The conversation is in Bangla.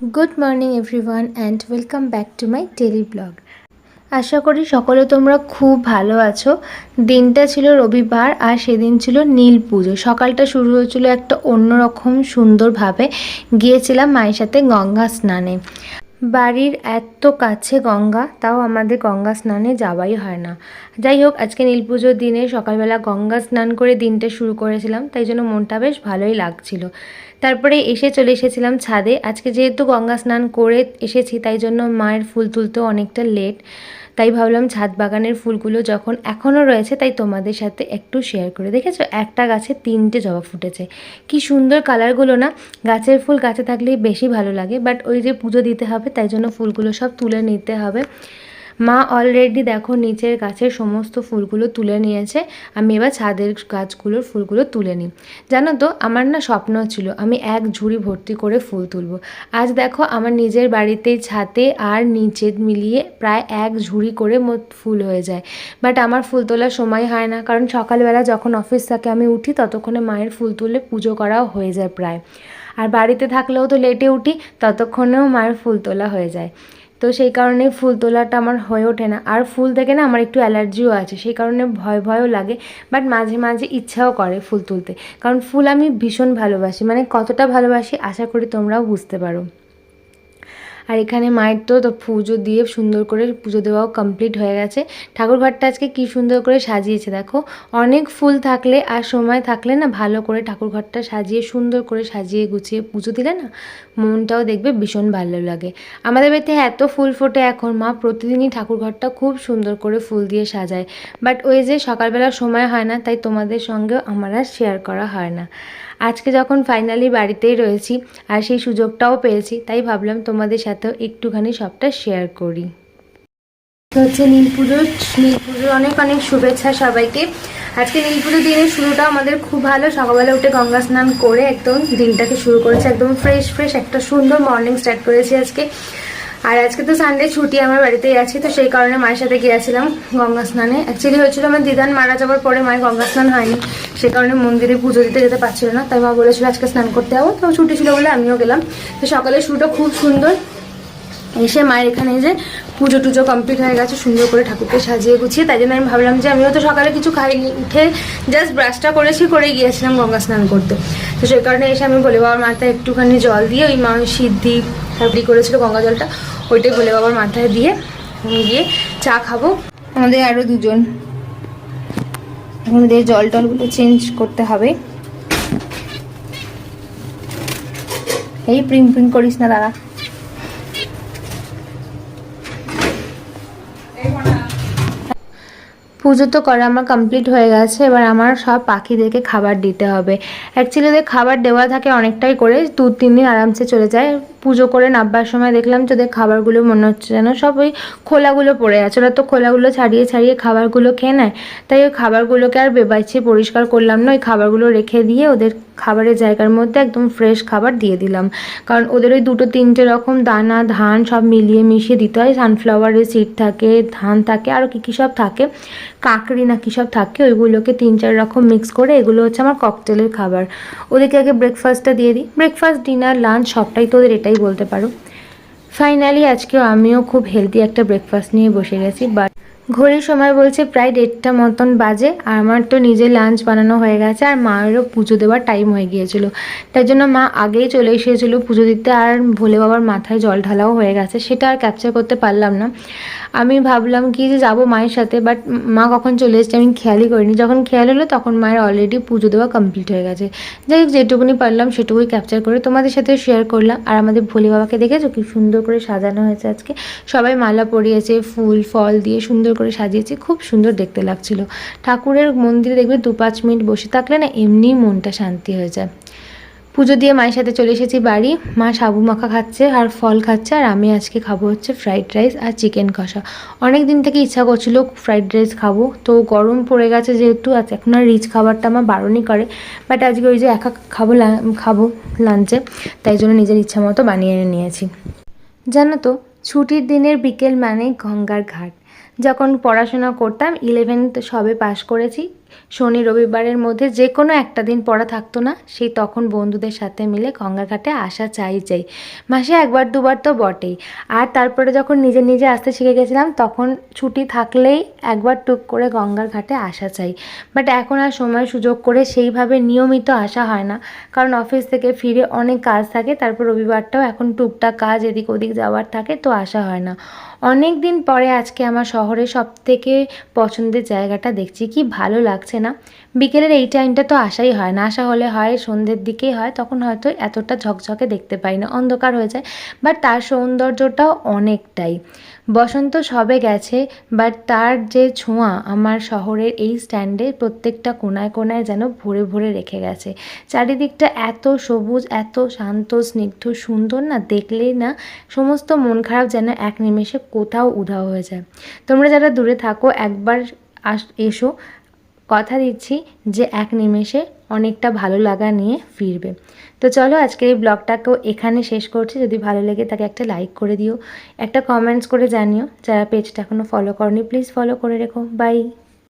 Good morning everyone and welcome back to my daily blog আশা করি সকলে তোমরা খুব ভালো আছো। দিনটা ছিল রবিবার আর সেদিন ছিল নীল পুজো। সকালটা শুরু হয়েছিল একটা অন্যরকম সুন্দরভাবে। গিয়েছিলাম মায়ের সাথে গঙ্গা স্নানে। বাড়ির এত কাছে গঙ্গা, তাও আমাদের গঙ্গা স্নানে যাওয়াই হয় না। যাই হোক, আজকে নীল পুজোর দিনে সকালবেলা গঙ্গা স্নান করে দিনটা শুরু করেছিলাম, তাই জন্য মনটা বেশ ভালোই লাগছিল। তারপরে এসে চলে এসেছিলাম ছাদে। আজকে যেহেতু গঙ্গা স্নান করে এসেছি, তাই জন্য মায়ের ফুল তুলতেও অনেকটা লেট তাই ভাবলাম ছাদ বাগানের ফুলগুলো যখন এখনও রয়েছে, তাই তোমাদের সাথে একটু শেয়ার করে। দেখেছ? একটা গাছে তিনটে জবা ফুটেছে। কি সুন্দর কালারগুলো না? গাছের ফুল গাছে থাকলেই বেশি ভালো লাগে বাট ওই যে পুজো দিতে হবে, তাই জন্য ফুলগুলো সব তুলে নিতে হবে। মা অলরেডি দেখো নিচের গাছের সমস্ত ফুলগুলো তুলে নিয়েছে। আমি এবার ছাদের গাছগুলোর ফুলগুলো তুলে নিই। জানো তো, আমার না স্বপ্ন ছিল আমি এক ঝুড়ি ভর্তি করে ফুল তুলব। আজ দেখো আমার নিজের বাড়িতে ছাতে আর নিচে মিলিয়ে প্রায় এক ঝুড়ি করে মোট ফুল হয়ে যায়। বাট আমার ফুল তোলার সময় হয় না, কারণ সকালবেলা যখন অফিস থাকে আমি উঠি, ততক্ষণে মায়ের ফুল তুলে পুজো করাও হয়ে যায় প্রায়। আর বাড়িতে থাকলেও তো লেটে উঠি, ততক্ষণেও মায়ের ফুল তোলা হয়ে যায়। তো সেই কারণে ফুল তোলাটা আমার হয়ে ওঠে না। আর ফুল থেকে না আমার একটু অ্যালার্জিও আছে, সেই কারণে ভয় ভয়ও লাগে বাট মাঝে মাঝে ইচ্ছাও করে ফুল তুলতে। কারণ ফুল আমি ভীষণ ভালোবাসি মানে কতটা ভালোবাসি আশা করি তোমরাও বুঝতে পারো। আর এখানে মায়ের তো তো পুজো দিয়ে সুন্দর করে পুজো দেওয়াও কমপ্লিট হয়ে গেছে। ঠাকুরঘরটা আজকে কি সুন্দর করে সাজিয়েছে দেখো। অনেক ফুল থাকলে আর সময় থাকলে না ভালো করে ঠাকুরঘরটা সাজিয়ে সুন্দর করে সাজিয়ে গুছিয়ে পুজো দিলে না মনটাও দেখবে ভীষণ ভালো লাগে। আমাদের বাড়িতে এত ফুল ফোটে এখন, মা প্রতিদিনই ঠাকুরঘরটা খুব সুন্দর করে ফুল দিয়ে সাজায়। বাট ওই যে সকালবেলা সময় হয় না, তাই তোমাদের সঙ্গেও আমার আর শেয়ার করা হয় না। আজকে যখন ফাইনালি বাড়িতেই রয়েছি আর সেই সুযোগটাও পেয়েছি, তাই ভাবলাম তোমাদের সাথেও একটুখানি সবটা শেয়ার করি। হচ্ছে নীল পুজোর নীল পুজোর অনেক অনেক শুভেচ্ছা সবাইকে। আজকে নীল পুজোর দিনের শুরুটা আমাদের খুব ভালো। সকালবেলা উঠে গঙ্গা স্নান করে একদম দিনটাকে শুরু করেছে, একদম ফ্রেশ ফ্রেশ একটা সুন্দর মর্নিং স্টার্ট করেছি আজকে। আর আজকে তো সানডে ছুটি, আমার বাড়িতেই আছি, তো সেই কারণে মায়ের সাথে গিয়েছিলাম গঙ্গা স্নানে। অ্যাকচুয়ালি হয়েছিল আমার দিদান মারা যাওয়ার পরে মায়ের গঙ্গা স্নান হয়নি, সে কারণে মন্দিরে পুজো দিতে যেতে পারছিল না, তাই মা বলেছিল আজকে স্নান করতে যাব, তো ছুটি ছিল বলে আমিও গেলাম। তো সকালে শুরুটা খুব সুন্দর এসে মায়ের এখানে যে পুজো টুজো কমপ্লিট হয়ে গেছে, সুন্দর করে ঠাকুরকে সাজিয়ে গুছিয়ে। তাই জন্য আমি ভাবলাম যে আমিও তো সকালে কিছু খাইনি, উঠে জাস্ট ব্রাশটা করেছি করে গিয়েছিলাম গঙ্গা স্নান করতে। তো সেই কারণে এসে আমি বলে বাবার মাথায় একটুখানি জল দিয়ে ওই মা সিদ্ধি তারপরে করেছিল গঙ্গা জলটা, ওইটাই বলে বাবার মাথায় দিয়ে গিয়ে চা খাব। আমাদের আরও দুজন। দিয়ে জল টলগুলো চেঞ্জ করতে হবে। এই প্রিং প্রিং করিস না, দাদা। পুজো তো করা আমার কমপ্লিট হয়ে গেছে, এবার আমার সব পাখিদেরকে খাবার দিতে হবে। অ্যাকচুয়ালি ওদের খাবার দেওয়া থাকে অনেকটাই করে দু তিন দিন আরামসে চলে যায়। পুজো করে নাববার সময় দেখলাম যে খাবারগুলো মনে হচ্ছে যেন সব ওই খোলাগুলো পড়ে আছে। ওরা তো খোলাগুলো ছাড়িয়ে ছাড়িয়ে খাবারগুলো খেয়ে নেয়। তাই ওই খাবারগুলোকে আর বেবাইছে, পরিষ্কার করলাম না। ওই খাবারগুলো রেখে দিয়ে ওদের খাবারের জায়গার মধ্যে একদম ফ্রেশ খাবার দিয়ে দিলাম। কারণ ওদের ওই দুটো তিনটে রকম দানা, ধান সব মিলিয়ে মিশিয়ে দিতে হয়। সানফ্লাওয়ারের সিড থাকে, ধান থাকে আরও কী কী সব থাকে। কাকড়ি না কী সব থাকে, ওইগুলোকে তিন চার রকম মিক্স করে, এগুলো হচ্ছে আমার ককটেলের খাবার। ওদেরকে আগে ব্রেকফাস্টটা দিয়ে দিই। ব্রেকফাস্ট ডিনার লাঞ্চ সবটাই তো ওদের এটাই বলতে পারো। ফাইনালি আজকে আমিও খুব হেলদি একটা ব্রেকফাস্ট নিয়ে বসে গেছি বাট ঘড়ির সময় বলছে, প্রায় দেড়টা মতন বাজে। আর আমার তো নিজের লাঞ্চ বানানো হয়ে গেছে, আর মায়েরও পুজো দেওয়ার টাইম হয়ে গিয়েছিল। তাই জন্য মা আগেই চলে এসেছিল পুজো দিতে, আর ভোলে বাবার মাথায় জল ঢালাও হয়ে গেছে। সেটা আর ক্যাপচার করতে পারলাম না। আমি ভাবলাম কি যে যাব মায়ের সাথে বাট মা কখন চলে এসছে আমি খেয়ালই করিনি। যখন খেয়াল হলো, তখন মায়ের অলরেডি পুজো দেওয়া কমপ্লিট হয়ে গেছে। যাই হোক, যেটুকুনি পারলাম, সেটুকুই ক্যাপচার করে তোমাদের সাথে শেয়ার করলাম। আর আমাদের ভোলে বাবাকে দেখেছ? কি সুন্দর করে সাজানো হয়েছে আজকে। সবাই মালা পরিয়েছে, ফুল, ফল দিয়ে সুন্দর করে সাজিয়েছে, খুব সুন্দর দেখতে লাগছিল। ঠাকুরের মন্দিরে দেখবে দু পাঁচ মিনিট বসে থাকলে না এমনিই মনটা শান্তি হয়ে যায়। পুজো দিয়ে মায়ের সাথে চলে এসেছি বাড়ি। মা সাবু মাখা খাচ্ছে, আর ফল খাচ্ছে, আর আমি আজকে খাব হচ্ছে ফ্রাইড রাইস আর চিকেন কষা। অনেক দিন থেকে ইচ্ছা করছিল ফ্রাইড রাইস খাব, তো গরম পড়ে গেছে যেহেতু, আজ এখন আর রিচ খাবারটা আমার বারণই করে বাট আজকে ওই যে একা খাব খাব লাঞ্চে তাই জন্য নিজের ইচ্ছা মতো বানিয়ে নিয়েছি। জানো তো ছুটির দিনের বিকেল মানে গঙ্গার ঘাট। যখন পড়াশোনা করতাম ইলেভেন্থ সবে পাশ করেছি। শনি রবিবারের মধ্যে যে কোনো একটা দিন পড়া থাকতো না, সেই তখন বন্ধুদের সাথে মিলে গঙ্গা ঘাটে আসা চাই চাই। মাসে একবার, দুবার তো বটেই। আর তারপরে যখন নিজে নিজে আসতে শিখে গেছিলাম, তখন ছুটি থাকলেই একবার টুক করে গঙ্গার ঘাটে আসা চাই। বাট এখন আর সময় সুযোগ করে সেইভাবে নিয়মিত আসা হয় না। কারণ অফিস থেকে ফিরে অনেক কাজ থাকে, তারপর রবিবারটাও এখন টুকটাক কাজ, এদিক ওদিক যাওয়ার থাকে, তো আসা হয় না। অনেক দিন পরে আজকে আমার শহরে সব থেকে পছন্দের জায়গাটা দেখছি। কি ভালো লাগছে না? বিকেলের এই টাইমটা তো আসাই হয় না। আসা হলে হয়, সন্ধ্যের দিকেই হয়। তখন হয়তো এতটা ঝকঝকে দেখতে পাই না। অন্ধকার হয়ে যায়। বাট তার সৌন্দর্যটাও অনেকটাই। বসন্ত সবে গেছে বাট তার যে ছোঁয়া আমার শহরের এই স্ট্যান্ডে প্রত্যেকটা কোনায় কোনায় যেন ভরে ভরে রেখে গেছে। চারিদিকটা এত সবুজ, এত শান্ত, স্নিগ্ধ, সুন্দর না? দেখলেই না সমস্ত মন খারাপ যেন এক নিমেষে কোথাও উধাও হয়ে যায়। তোমরা যারা দূরে থাকো, একবার আস, এসো। কথা দিচ্ছি যে, এক নিমেষে অনেকটা ভালো লাগা নিয়ে ফিরবে। তো চলো, আজকের এই ব্লগটাকেও এখানে শেষ করছি। যদি ভালো লেগে তাকে একটা লাইক করে দিও। একটা কমেন্টস করে জানিও। যারা পেজটা এখনও ফলো করনি প্লিজ ফলো করে রেখো। বাই